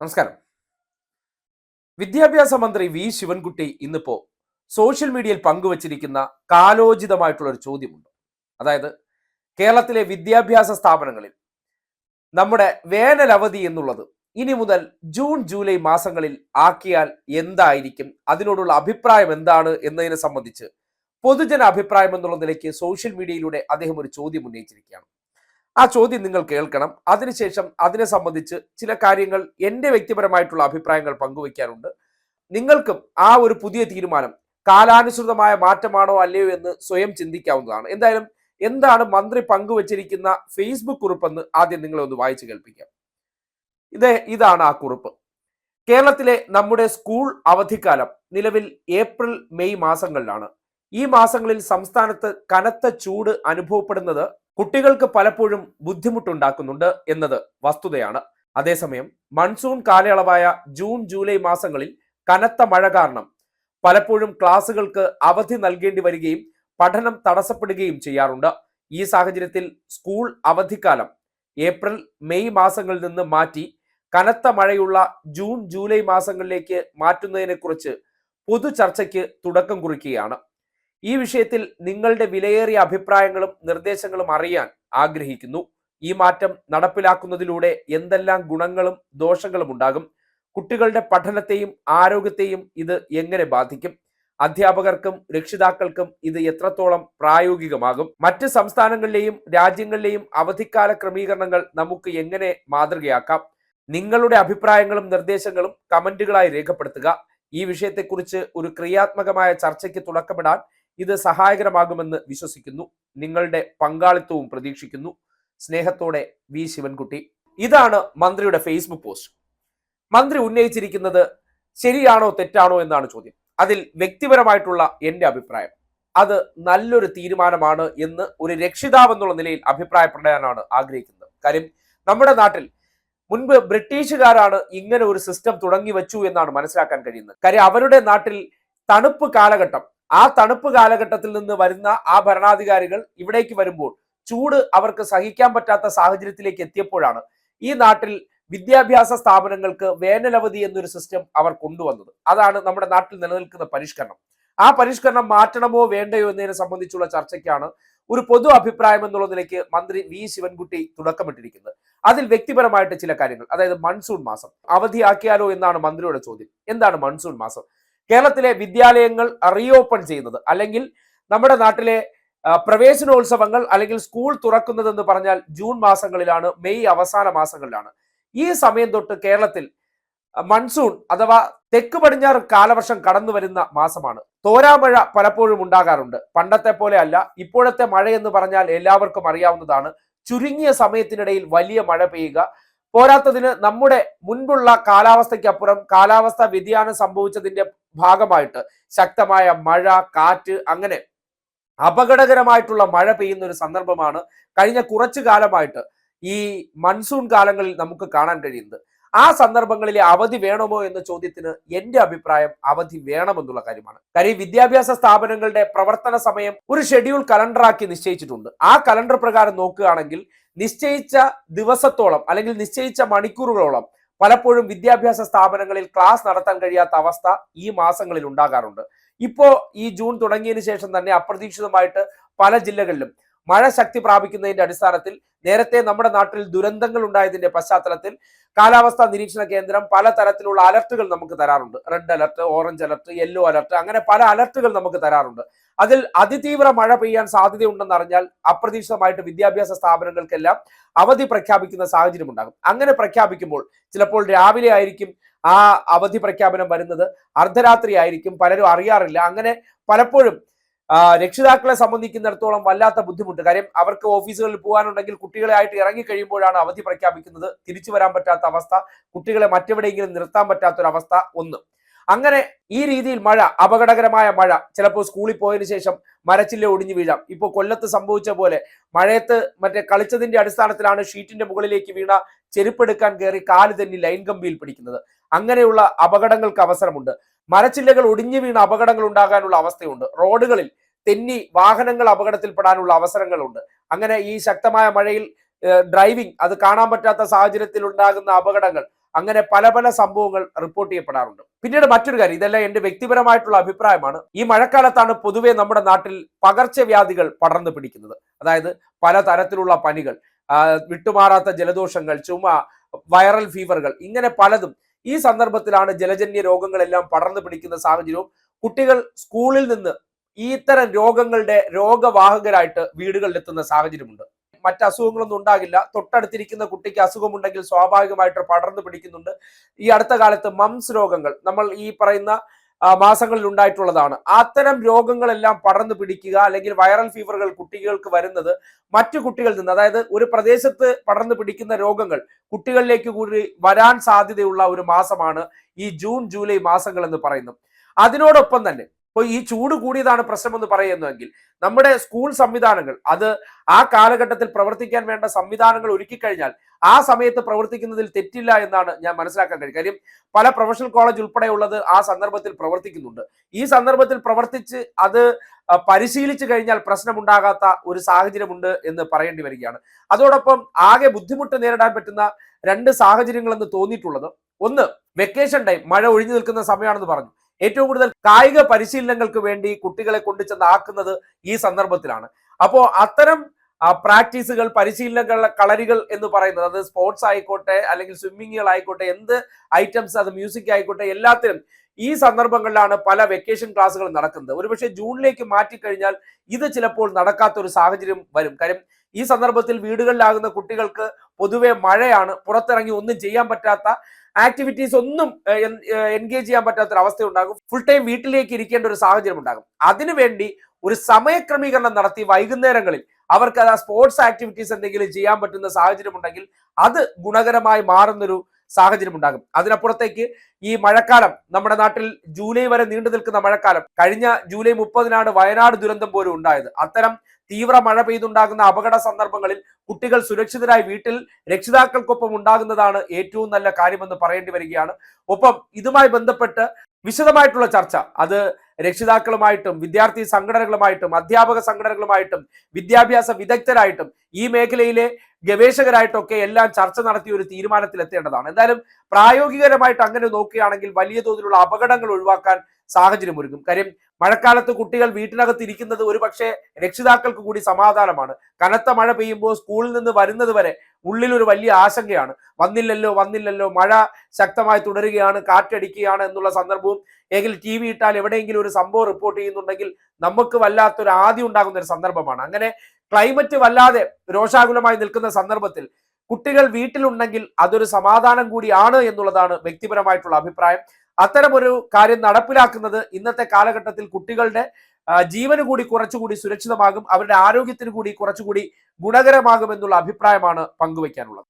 നമസ്കാരം. വിദ്യാഭ്യാസ മന്ത്രി വി ശിവൻകുട്ടി ഇന്നിപ്പോ സോഷ്യൽ മീഡിയയിൽ പങ്കുവച്ചിരിക്കുന്ന കാലോചിതമായിട്ടുള്ള ഒരു ചോദ്യമുണ്ട്. അതായത് കേരളത്തിലെ വിദ്യാഭ്യാസ സ്ഥാപനങ്ങളിൽ നമ്മുടെ വേനൽ അവധി എന്നുള്ളത് ഇനി മുതൽ ജൂൺ ജൂലൈ മാസങ്ങളിൽ ആക്കിയാൽ എന്തായിരിക്കും? അതിനോടുള്ള അഭിപ്രായം എന്താണ് എന്നതിനെ സംബന്ധിച്ച് പൊതുജന അഭിപ്രായം എന്നുള്ള നിലയ്ക്ക് സോഷ്യൽ മീഡിയയിലൂടെ അദ്ദേഹം ഒരു ചോദ്യം ഉന്നയിച്ചിരിക്കുകയാണ്. ആ ചോദ്യം നിങ്ങൾ കേൾക്കണം. അതിനുശേഷം അതിനെ സംബന്ധിച്ച് ചില കാര്യങ്ങൾ എന്റെ വ്യക്തിപരമായിട്ടുള്ള അഭിപ്രായങ്ങൾ പങ്കുവയ്ക്കാനുണ്ട്. നിങ്ങൾക്കും ആ ഒരു പുതിയ തീരുമാനം കാലാനുസൃതമായ മാറ്റമാണോ അല്ലയോ എന്ന് സ്വയം ചിന്തിക്കാവുന്നതാണ്. എന്തായാലും എന്താണ് മന്ത്രി പങ്കുവച്ചിരിക്കുന്ന ഫേസ്ബുക്ക് കുറിപ്പെന്ന് ആദ്യം നിങ്ങളെ ഒന്ന് വായിച്ചു കേൾപ്പിക്കാം. ഇത് ഇതാണ് ആ കുറിപ്പ്. കേരളത്തിലെ നമ്മുടെ സ്കൂൾ അവധിക്കാലം നിലവിൽ ഏപ്രിൽ മെയ് മാസങ്ങളിലാണ്. ഈ മാസങ്ങളിൽ സംസ്ഥാനത്ത് കനത്ത ചൂട് അനുഭവപ്പെടുന്നത് കുട്ടികൾക്ക് പലപ്പോഴും ബുദ്ധിമുട്ടുണ്ടാക്കുന്നുണ്ട് എന്നത് വസ്തുതയാണ്. അതേസമയം മൺസൂൺ കാലയളവായ ജൂൺ ജൂലൈ മാസങ്ങളിൽ കനത്ത മഴ കാരണം പലപ്പോഴും ക്ലാസുകൾക്ക് അവധി നൽകേണ്ടി വരികയും പഠനം തടസ്സപ്പെടുകയും ചെയ്യാറുണ്ട്. ഈ സാഹചര്യത്തിൽ സ്കൂൾ അവധിക്കാലം ഏപ്രിൽ മെയ് മാസങ്ങളിൽ നിന്ന് മാറ്റി കനത്ത മഴയുള്ള ജൂൺ ജൂലൈ മാസങ്ങളിലേക്ക് മാറ്റുന്നതിനെക്കുറിച്ച് പൊതു ചർച്ചയ്ക്ക് തുടക്കം കുറിക്കുകയാണ്. ഈ വിഷയത്തിൽ നിങ്ങളുടെ വിലയേറിയ അഭിപ്രായങ്ങളും നിർദ്ദേശങ്ങളും അറിയാൻ ആഗ്രഹിക്കുന്നു. ഈ മാറ്റം നടപ്പിലാക്കുന്നതിലൂടെ എന്തെല്ലാം ഗുണങ്ങളും ദോഷങ്ങളും ഉണ്ടാകും. കുട്ടികളുടെ പഠനത്തെയും ആരോഗ്യത്തെയും ഇത് എങ്ങനെ ബാധിക്കും? അധ്യാപകർക്കും രക്ഷിതാക്കൾക്കും ഇത് എത്രത്തോളം പ്രായോഗികമാകും? മറ്റ് സംസ്ഥാനങ്ങളിലെയും രാജ്യങ്ങളിലെയും അവധിക്കാല ക്രമീകരണങ്ങൾ നമുക്ക് എങ്ങനെ മാതൃകയാക്കാം? നിങ്ങളുടെ അഭിപ്രായങ്ങളും നിർദ്ദേശങ്ങളും കമന്റുകളായി രേഖപ്പെടുത്തുക. ഈ വിഷയത്തെക്കുറിച്ച് ഒരു ക്രിയാത്മകമായ ചർച്ചയ്ക്ക് തുടക്കമിടാൻ ഇത് സഹായകരമാകുമെന്ന് വിശ്വസിക്കുന്നു. നിങ്ങളുടെ പങ്കാളിത്തവും പ്രതീക്ഷിക്കുന്നു. സ്നേഹത്തോടെ വി. ശിവൻകുട്ടി. ഇതാണ് മന്ത്രിയുടെ ഫേസ്ബുക്ക് പോസ്റ്റ് മന്ത്രി ഉന്നയിച്ചിരിക്കുന്നത് ശരിയാണോ തെറ്റാണോ എന്നാണ് ചോദ്യം. അതിൽ വ്യക്തിപരമായിട്ടുള്ള എന്റെ അഭിപ്രായം. അത് നല്ലൊരു തീരുമാനമാണ് എന്ന് ഒരു രക്ഷിതാവ് എന്നുള്ള നിലയിൽ അഭിപ്രായപ്പെടാനാണ് ആഗ്രഹിക്കുന്നത്. കാര്യം നമ്മുടെ നാട്ടിൽ മുൻപ് ബ്രിട്ടീഷുകാരാണ് ഇങ്ങനെ ഒരു സിസ്റ്റം തുടങ്ങി വെച്ചു എന്നാണ് മനസ്സിലാക്കാൻ കഴിയുന്നത്. കാര്യം അവരുടെ നാട്ടിൽ തണുപ്പ് കാലഘട്ടം ആ തണുപ്പ് കാലഘട്ടത്തിൽ നിന്ന് വരുന്ന ആ ഭരണാധികാരികൾ ഇവിടേക്ക് വരുമ്പോൾ ചൂട് അവർക്ക് സഹിക്കാൻ പറ്റാത്ത സാഹചര്യത്തിലേക്ക് എത്തിയപ്പോഴാണ് ഈ നാട്ടിൽ വിദ്യാഭ്യാസ സ്ഥാപനങ്ങൾക്ക് വേനലവധി എന്നൊരു സിസ്റ്റം അവർ കൊണ്ടുവന്നത്. അതാണ് നമ്മുടെ നാട്ടിൽ നിലനിൽക്കുന്ന പരിഷ്കരണം. ആ പരിഷ്കരണം മാറ്റണമോ വേണ്ടയോ എന്നതിനെ സംബന്ധിച്ചുള്ള ചർച്ചയ്ക്കാണ് ഒരു പൊതു അഭിപ്രായം എന്നുള്ള നിലയ്ക്ക് മന്ത്രി വി ശിവൻകുട്ടി തുടക്കമിട്ടിരിക്കുന്നത്. അതിൽ വ്യക്തിപരമായിട്ട് ചില കാര്യങ്ങൾ. അതായത് മൺസൂൺ മാസം. അവധിയാക്കിയാലോ എന്നാണ് മന്ത്രിയുടെ ചോദ്യം. എന്താണ് മൺസൂൺ മാസം? കേരളത്തിലെ വിദ്യാലയങ്ങൾ റീഓപ്പൺ ചെയ്യുന്നത്. അല്ലെങ്കിൽ നമ്മുടെ നാട്ടിലെ പ്രവേശനോത്സവങ്ങൾ അല്ലെങ്കിൽ സ്കൂൾ തുറക്കുന്നതെന്ന് പറഞ്ഞാൽ ജൂൺ മാസങ്ങളിലാണ് മെയ് അവസാന മാസങ്ങളിലാണ്. ഈ സമയം തൊട്ട് കേരളത്തിൽ മൺസൂൺ അഥവാ തെക്ക് പടിഞ്ഞാറ് കാലവർഷം കടന്നു വരുന്ന മാസമാണ്. തോരാമഴ പലപ്പോഴും ഉണ്ടാകാറുണ്ട്. പണ്ടത്തെ പോലെ അല്ല. ഇപ്പോഴത്തെ മഴ എന്ന് പറഞ്ഞാൽ എല്ലാവർക്കും അറിയാവുന്നതാണ്. ചുരുങ്ങിയ സമയത്തിനിടയിൽ വലിയ മഴ പെയ്യുക. പോരാത്തതിന് നമ്മുടെ മുൻപുള്ള കാലാവസ്ഥയ്ക്കപ്പുറം കാലാവസ്ഥ വ്യതിയാനം സംഭവിച്ചതിന്റെ ഭാഗമായിട്ട് ശക്തമായ മഴ കാറ്റ് അങ്ങനെ അപകടകരമായിട്ടുള്ള മഴ പെയ്യുന്ന ഒരു സന്ദർഭമാണ് കഴിഞ്ഞ കുറച്ചു കാലമായിട്ട് ഈ മൺസൂൺ കാലങ്ങളിൽ നമുക്ക് കാണാൻ കഴിയുന്നത്. ആ സന്ദർഭങ്ങളിൽ അവധി വേണമോ എന്ന ചോദ്യത്തിന് എന്റെ അഭിപ്രായം അവധി വേണമെന്നുള്ള കാര്യമാണ്. കാര്യം വിദ്യാഭ്യാസ സ്ഥാപനങ്ങളുടെ പ്രവർത്തന സമയം ഒരു ഷെഡ്യൂൾ കലണ്ടറാക്കി നിശ്ചയിച്ചിട്ടുണ്ട്. ആ കലണ്ടർ പ്രകാരം നോക്കുകയാണെങ്കിൽ നിശ്ചയിച്ച ദിവസത്തോളം അല്ലെങ്കിൽ നിശ്ചയിച്ച മണിക്കൂറുകളോളം പലപ്പോഴും വിദ്യാഭ്യാസ സ്ഥാപനങ്ങളിൽ ക്ലാസ് നടത്താൻ കഴിയാത്ത അവസ്ഥ ഈ മാസങ്ങളിൽ ഉണ്ടാകാറുണ്ട്. ഇപ്പോ ഈ ജൂൺ തുടങ്ങിയതിനു ശേഷം തന്നെ അപ്രതീക്ഷിതമായിട്ട് പല ജില്ലകളിലും മഴ ശക്തി പ്രാപിക്കുന്നതിന്റെ അടിസ്ഥാനത്തിൽ നേരത്തെ നമ്മുടെ നാട്ടിൽ ദുരന്തങ്ങൾ ഉണ്ടായതിന്റെ പശ്ചാത്തലത്തിൽ കാലാവസ്ഥാ നിരീക്ഷണ കേന്ദ്രം പല തരത്തിലുള്ള അലർട്ടുകൾ നമുക്ക് തരാറുണ്ട്. Red alert orange alert yellow alert അങ്ങനെ പല അലർട്ടുകൾ നമുക്ക് തരാറുണ്ട്. അതിൽ അതിതീവ്ര മഴ പെയ്യാൻ സാധ്യതയുണ്ടെന്ന് അറിഞ്ഞാൽ അപ്രതീക്ഷിതമായിട്ട് വിദ്യാഭ്യാസ സ്ഥാപനങ്ങൾക്കെല്ലാം അവധി പ്രഖ്യാപിക്കുന്ന സാഹചര്യം ഉണ്ടാകും. അങ്ങനെ പ്രഖ്യാപിക്കുമ്പോൾ ചിലപ്പോൾ രാവിലെ ആയിരിക്കും ആ അവധി പ്രഖ്യാപനം വരുന്നത് അർദ്ധരാത്രി ആയിരിക്കും പലരും അറിയാറില്ല. അങ്ങനെ പലപ്പോഴും രക്ഷിതാക്കളെ സംബന്ധിക്കുന്നിടത്തോളം വല്ലാത്ത ബുദ്ധിമുട്ട്. കാര്യം അവർക്ക് ഓഫീസുകളിൽ പോകാനുണ്ടെങ്കിൽ കുട്ടികളെ ആയിട്ട് ഇറങ്ങി കഴിയുമ്പോഴാണ് അവധി പ്രഖ്യാപിക്കുന്നത്. തിരിച്ചു വരാൻ പറ്റാത്ത അവസ്ഥ കുട്ടികളെ മറ്റെവിടെയെങ്കിലും നിർത്താൻ പറ്റാത്തൊരവസ്ഥ ഒന്ന്. അങ്ങനെ ഈ രീതിയിൽ മഴ അപകടകരമായ മഴ ചിലപ്പോൾ സ്കൂളിൽ പോയതിനു ശേഷം മരച്ചില്ല ഒടിഞ്ഞു വീഴാം. ഇപ്പോൾ കൊല്ലത്ത് സംഭവിച്ച പോലെ മഴയത്ത് മറ്റേ കളിച്ചതിന്റെ അടിസ്ഥാനത്തിലാണ് ഷീറ്റിന്റെ മുകളിലേക്ക് വീണ ചെരുപ്പെടുക്കാൻ കയറി കാൽ തന്നെ ലൈൻ കമ്പിയിൽ പിടിക്കുന്നത്. അങ്ങനെയുള്ള അപകടങ്ങൾക്ക് അവസരമുണ്ട്. മരച്ചില്ലകൾ ഒടിഞ്ഞു വീണ അപകടങ്ങൾ ഉണ്ടാകാനുള്ള അവസ്ഥയുണ്ട്. റോഡുകളിൽ തെന്നി വാഹനങ്ങൾ അപകടത്തിൽപ്പെടാനുള്ള അവസരങ്ങളുണ്ട്. അങ്ങനെ ഈ ശക്തമായ മഴയിൽ ഡ്രൈവിംഗ് അത് കാണാൻ പറ്റാത്ത സാഹചര്യത്തിൽ ഉണ്ടാകുന്ന അപകടങ്ങൾ അങ്ങനെ പല പല സംഭവങ്ങൾ റിപ്പോർട്ട് ചെയ്യപ്പെടാറുണ്ട്. പിന്നീട് മറ്റൊരു കാര്യം ഇതെല്ലാം എന്റെ വ്യക്തിപരമായിട്ടുള്ള അഭിപ്രായമാണ്. ഈ മഴക്കാലത്താണ് പൊതുവെ നമ്മുടെ നാട്ടിൽ പകർച്ചവ്യാധികൾ പടർന്നു പിടിക്കുന്നത്. അതായത് പല തരത്തിലുള്ള പനികൾ വിട്ടുമാറാത്ത ജലദോഷങ്ങൾ ചുമ വൈറൽ ഫീവറുകൾ ഇങ്ങനെ പലതും ഈ സന്ദർഭത്തിലാണ് ജലജന്യ രോഗങ്ങളെല്ലാം പടർന്നു പിടിക്കുന്ന സാഹചര്യവും കുട്ടികൾ സ്കൂളിൽ നിന്ന് ഈ ഇത്തരം രോഗങ്ങളുടെ രോഗവാഹകരായിട്ട് വീടുകളിൽ എത്തുന്ന സാഹചര്യമുണ്ട്. മറ്റ് അസുഖങ്ങളൊന്നും ഉണ്ടാകില്ല. തൊട്ടടുത്തിരിക്കുന്ന കുട്ടിക്ക് അസുഖമുണ്ടെങ്കിൽ സ്വാഭാവികമായിട്ട് പടർന്നു പിടിക്കുന്നുണ്ട്. ഈ അടുത്ത കാലത്ത് മംസ് രോഗങ്ങൾ നമ്മൾ ഈ പറയുന്ന മാസങ്ങളിൽ ഉണ്ടായിട്ടുള്ളതാണ്. അത്തരം രോഗങ്ങളെല്ലാം പടർന്നു പിടിക്കുക അല്ലെങ്കിൽ വൈറൽ ഫീവറുകൾ കുട്ടികൾക്ക് വരുന്നത് മറ്റു കുട്ടികളിൽ നിന്ന് അതായത് ഒരു പ്രദേശത്ത് പടർന്നു പിടിക്കുന്ന രോഗങ്ങൾ കുട്ടികളിലേക്ക് കൂടി വരാൻ സാധ്യതയുള്ള ഒരു മാസമാണ് ഈ ജൂൺ ജൂലൈ മാസങ്ങൾ എന്ന് പറയുന്നു അതിനോടൊപ്പം തന്നെ ഇപ്പോൾ ഈ ചൂട് കൂടിയതാണ് പ്രശ്നമെന്ന് പറയുന്നുവെങ്കിൽ നമ്മുടെ സ്കൂൾ സംവിധാനങ്ങൾ അത് ആ കാലഘട്ടത്തിൽ പ്രവർത്തിക്കാൻ വേണ്ട സംവിധാനങ്ങൾ ഒരുക്കി കഴിഞ്ഞാൽ ആ സമയത്ത് പ്രവർത്തിക്കുന്നതിൽ തെറ്റില്ല എന്നാണ് ഞാൻ മനസ്സിലാക്കാൻ കഴിയും. കാര്യം പല പ്രൊഫഷണൽ കോളേജ് ഉൾപ്പെടെയുള്ളത് ആ സന്ദർഭത്തിൽ പ്രവർത്തിക്കുന്നുണ്ട്. ഈ സന്ദർഭത്തിൽ പ്രവർത്തിച്ച് അത് പരിശീലിച്ചു കഴിഞ്ഞാൽ പ്രശ്നമുണ്ടാകാത്ത ഒരു സാഹചര്യമുണ്ട് എന്ന് പറയേണ്ടി വരികയാണ്. അതോടൊപ്പം ആകെ ബുദ്ധിമുട്ട് നേരിടാൻ പറ്റുന്ന രണ്ട് സാഹചര്യങ്ങളെന്ന് തോന്നിയിട്ടുള്ളത് ഒന്ന് വെക്കേഷൻ ടൈം മഴ ഒഴിഞ്ഞു നിൽക്കുന്ന സമയമാണെന്ന് പറഞ്ഞു. ഏറ്റവും കൂടുതൽ കായിക പരിശീലനങ്ങൾക്ക് വേണ്ടി കുട്ടികളെ കൊണ്ടു ചെന്നാക്കുന്നത് ഈ സന്ദർഭത്തിലാണ്. അപ്പോൾ അത്തരം പ്രാക്ടീസുകൾ പരിശീലനങ്ങൾ കളരികൾ എന്ന് പറയുന്നത് അത് സ്പോർട്സ് ആയിക്കോട്ടെ അല്ലെങ്കിൽ സ്വിമ്മിങ്ങുകൾ ആയിക്കോട്ടെ എന്ത് ഐറ്റംസ് അത് മ്യൂസിക് ആയിക്കോട്ടെ എല്ലാത്തിനും ഈ സന്ദർഭങ്ങളിലാണ് പല വെക്കേഷൻ ക്ലാസ്സുകൾ നടക്കുന്നത്. ഒരുപക്ഷെ ജൂണിലേക്ക് മാറ്റിക്കഴിഞ്ഞാൽ ഇത് ചിലപ്പോൾ നടക്കാത്ത ഒരു സാഹചര്യം വരും. കാര്യം ഈ സന്ദർഭത്തിൽ വീടുകളിലാകുന്ന കുട്ടികൾക്ക് പൊതുവെ മഴയാണ് പുറത്തിറങ്ങി ഒന്നും ചെയ്യാൻ പറ്റാത്ത ആക്ടിവിറ്റീസ് ഒന്നും എൻഗേജ് ചെയ്യാൻ പറ്റാത്ത ഒരു അവസ്ഥ ഉണ്ടാകും ഫുൾ ടൈം വീട്ടിലേക്ക് ഇരിക്കേണ്ട ഒരു സാഹചര്യം ഉണ്ടാകും അതിനുവേണ്ടി ഒരു സമയക്രമീകരണം നടത്തി വൈകുന്നേരങ്ങളിൽ അവർക്ക് അത് സ്പോർട്സ് ആക്ടിവിറ്റീസ് എന്തെങ്കിലും ചെയ്യാൻ പറ്റുന്ന സാഹചര്യം ഉണ്ടെങ്കിൽ അത് ഗുണകരമായി മാറുന്നൊരു സാഹചര്യം ഉണ്ടാകും അതിനപ്പുറത്തേക്ക് ഈ മഴക്കാലം നമ്മുടെ നാട്ടിൽ ജൂലൈ വരെ നീണ്ടു നിൽക്കുന്ന മഴക്കാലം കഴിഞ്ഞ ജൂലൈ മുപ്പതിനാണ് വയനാട് ദുരന്തം പോലും ഉണ്ടായത്. അത്തരം തീവ്ര മഴ പെയ്തുണ്ടാകുന്ന അപകട സന്ദർഭങ്ങളിൽ കുട്ടികൾ സുരക്ഷിതരായി വീട്ടിൽ രക്ഷിതാക്കൾക്കൊപ്പം ഉണ്ടാകുന്നതാണ് ഏറ്റവും നല്ല കാര്യമെന്ന് പറയേണ്ടി വരികയാണ്. ഒപ്പം ഇതുമായി ബന്ധപ്പെട്ട് വിശദമായിട്ടുള്ള ചർച്ച. അത് രക്ഷിതാക്കളുമായിട്ടും വിദ്യാർത്ഥി സംഘടനകളുമായിട്ടും അധ്യാപക സംഘടനകളുമായിട്ടും വിദ്യാഭ്യാസ വിദഗ്ധരായിട്ടും ഈ മേഖലയിലെ ഗവേഷകരായിട്ടൊക്കെ എല്ലാം ചർച്ച നടത്തിയ ഒരു തീരുമാനത്തിൽ എത്തേണ്ടതാണ്. എന്തായാലും പ്രായോഗികരമായിട്ട് അങ്ങനെ നോക്കുകയാണെങ്കിൽ വലിയ തോതിലുള്ള അപകടങ്ങൾ ഒഴിവാക്കാൻ സാഹചര്യം ഒരുക്കും കാര്യം മഴക്കാലത്ത് കുട്ടികൾ വീട്ടിനകത്ത് ഇരിക്കുന്നത് ഒരുപക്ഷെ രക്ഷിതാക്കൾക്ക് കൂടി സമാധാനമാണ്. കനത്ത മഴ പെയ്യുമ്പോൾ സ്കൂളിൽ നിന്ന് വരുന്നത് വരെ ഉള്ളിൽ ഒരു വലിയ ആശങ്കയാണ്. വന്നില്ലല്ലോ വന്നില്ലല്ലോ മഴ ശക്തമായി തുടരുകയാണ് കാറ്റടിക്കുകയാണ് എന്നുള്ള സന്ദർഭവും എങ്കിൽ ടി വി ഇട്ടാൽ എവിടെയെങ്കിലും ഒരു സംഭവം റിപ്പോർട്ട് ചെയ്യുന്നുണ്ടെങ്കിൽ നമുക്ക് വല്ലാത്തൊരു ആദ്യം ഉണ്ടാകുന്ന ഒരു സന്ദർഭമാണ്. അങ്ങനെ ക്ലൈമറ്റ് വല്ലാതെ രോഷാകുലമായി നിൽക്കുന്ന സന്ദർഭത്തിൽ കുട്ടികൾ വീട്ടിലുണ്ടെങ്കിൽ അതൊരു സമാധാനം കൂടിയാണ് എന്നുള്ളതാണ് വ്യക്തിപരമായിട്ടുള്ള അഭിപ്രായം. അത്തരമൊരു കാര്യം നടപ്പിലാക്കുന്നത് ഇന്നത്തെ കാലഘട്ടത്തിൽ കുട്ടികളുടെ ജീവന് കൂടി കുറച്ചുകൂടി സുരക്ഷിതമാകും അവരുടെ ആരോഗ്യത്തിന് കൂടി കുറച്ചുകൂടി ഗുണകരമാകും എന്നുള്ള അഭിപ്രായമാണ് പങ്കുവയ്ക്കാനുള്ളത്.